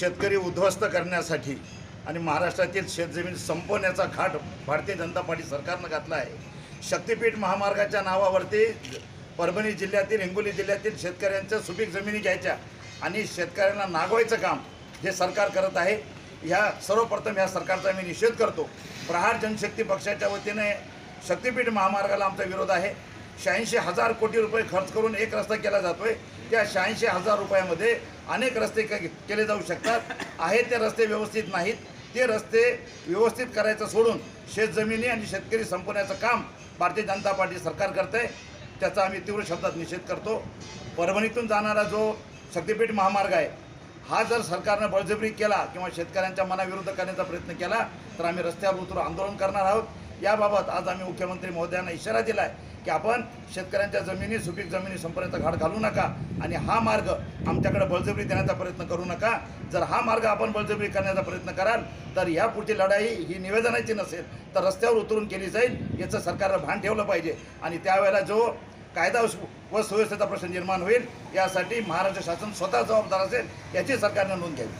शेतकरी उद्ध्वस्त करण्यासाठी आणि महाराष्ट्रातील शेतजमीन संपवण्याचा घाट भारतीय जनता पार्टी सरकारनं घातला आहे. शक्तीपीठ महामार्गाच्या नावावरती परभणी जिल्ह्यातील हिंगोली जिल्ह्यातील शेतकऱ्यांच्या सुपीक जमिनी घ्यायच्या आणि शेतकऱ्यांना नागवायचं काम हे सरकार करत आहे. ह्या सर्वप्रथम ह्या सरकारचा मी निषेध करतो. प्रहार जनशक्ती पक्षाच्या वतीने शक्तीपीठ महामार्गाला आमचा विरोध आहे. शहाऐंशी हजार कोटी रुपये खर्च करून एक रस्ता केला जातोय. त्या शहाऐंशी हजार रुपयामध्ये अनेक रस्ते के केले जाऊ शकतात. आहेत ते रस्ते व्यवस्थित नाहीत. ते रस्ते व्यवस्थित करायचं सोडून शेतजमिनी आणि शेतकरी संपवण्याचं काम भारतीय जनता पार्टी सरकार करत आहे त्याचा आम्ही तीव्र शब्दात निषेध करतो. परभणीतून जाणारा जो शक्तीपीठ महामार्ग आहे हा जर सरकारनं बळजबरी केला किंवा शेतकऱ्यांच्या मनाविरुद्ध करण्याचा प्रयत्न केला तर आम्ही रस्त्यावर उतरून आंदोलन करणार आहोत. याबाबत आज आम्ही मुख्यमंत्री महोदयांना इशारा दिला आहे की आपण शेतकऱ्यांच्या जमिनी सुपीक जमिनी संपर्यंत घाट घालू नका आणि हा मार्ग आमच्याकडे बळजबरी देण्याचा प्रयत्न करू नका. जर हा मार्ग आपण बळजबरी करण्याचा प्रयत्न कराल तर यापुढची लढाई ही निवेदनाची नसेल तर रस्त्यावर उतरून केली जाईल याचं सरकारनं भान ठेवलं पाहिजे. आणि त्यावेळेला जो कायदा व सुव्यवस्थेचा प्रश्न निर्माण होईल यासाठी महाराष्ट्र शासन स्वतः जबाबदार असेल याची सरकारनं नोंद घ्यावी.